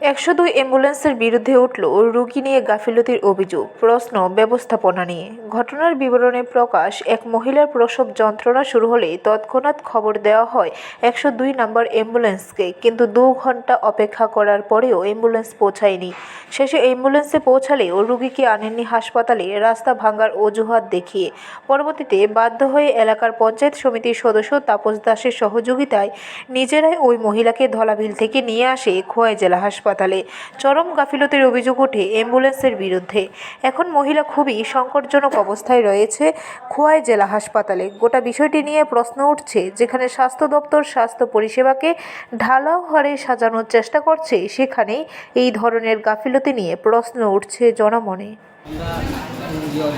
একশো দুই অ্যাম্বুলেন্সের বিরুদ্ধে উঠল রোগী নিয়ে গাফিলতির অভিযোগ, প্রশ্ন, ব্যবস্থাপনা নিয়ে। ঘটনার বিবরণে প্রকাশ, এক মহিলার প্রসব যন্ত্রণা শুরু হলে তৎক্ষণাৎ খবর দেওয়া হয় একশো দুই নম্বর অ্যাম্বুলেন্সকে, কিন্তু দু ঘণ্টা অপেক্ষা করার পরেও অ্যাম্বুলেন্স পৌঁছায়নি। শেষে অ্যাম্বুলেন্সে পৌঁছালেও রুগীকে আনেননি হাসপাতালে, রাস্তা ভাঙার অজুহাত দেখিয়ে। পরবর্তীতে বাধ্য হয়ে এলাকার পঞ্চায়েত সমিতির সদস্য তাপস দাসের সহযোগিতায় নিজেরাই ওই মহিলাকে ধলাবিল থেকে নিয়ে আসে খোয়াই জেলা হাসপাতালে। চরম গাফিলতির অভিযোগ ওঠে অ্যাম্বুলেন্সের বিরুদ্ধে। এখন মহিলা খুবই সংকটজনক অবস্থায় রয়েছে খোয়াই জেলা হাসপাতালে। গোটা বিষয়টি নিয়ে প্রশ্ন উঠছে, যেখানে স্বাস্থ্য দপ্তর স্বাস্থ্য পরিষেবাকে ঢালাও হারে সাজানোর চেষ্টা করছে, সেখানেই এই ধরনের গাফিলতি নিয়ে প্রশ্ন উঠছে জনমনে।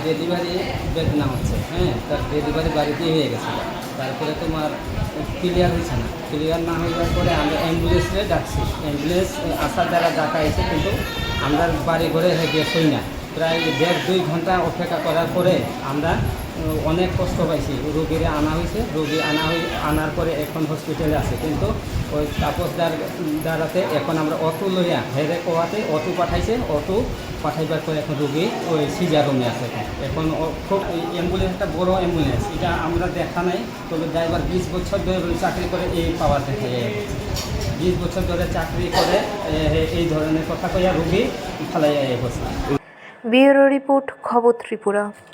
ডেলিভারি বেড না হচ্ছে হ্যাঁ তার ডেলিভারি বাড়িতেই হয়ে গেছে। তারপরে তোমার ক্লিয়ার হয়েছে না। ক্লিয়ার না হয়ে যাওয়ার পরে আমরা অ্যাম্বুলেন্সে ডাকছি। অ্যাম্বুলেন্স আসার দ্বারা ডাকা হয়েছে, কিন্তু আমরা বাড়ি ঘরে গেছই না। প্রায় দেড় দুই ঘণ্টা অপেক্ষা করার পরে আমরা অনেক কষ্ট পাইছি। রোগীরে আনা হয়েছে রোগী আনা হয়ে আনার পরে এখন হসপিটালে আছে। কিন্তু ওই তাপসদার দ্বারাতে এখন আমরা অটো লইয়া, হেরে কোয়াতে অটো পাঠাইছে, অটো পাঠাইবার পরে এখন রোগী ওই সিজার রুমে আছে এখন। খুব এই অ্যাম্বুলেন্স একটা বড় অ্যাম্বুলেন্স এটা আমরা দেখা নাই, তবে ড্রাইভার বিশ বছর ধরে চাকরি করে এই পাওয়ার যায় বিশ বছর ধরে চাকরি করে এই ধরনের কথা কইয়া রোগী ফালাইয়া বসে। ব্যুরো রিপোর্ট, খবর ত্রিপুরা।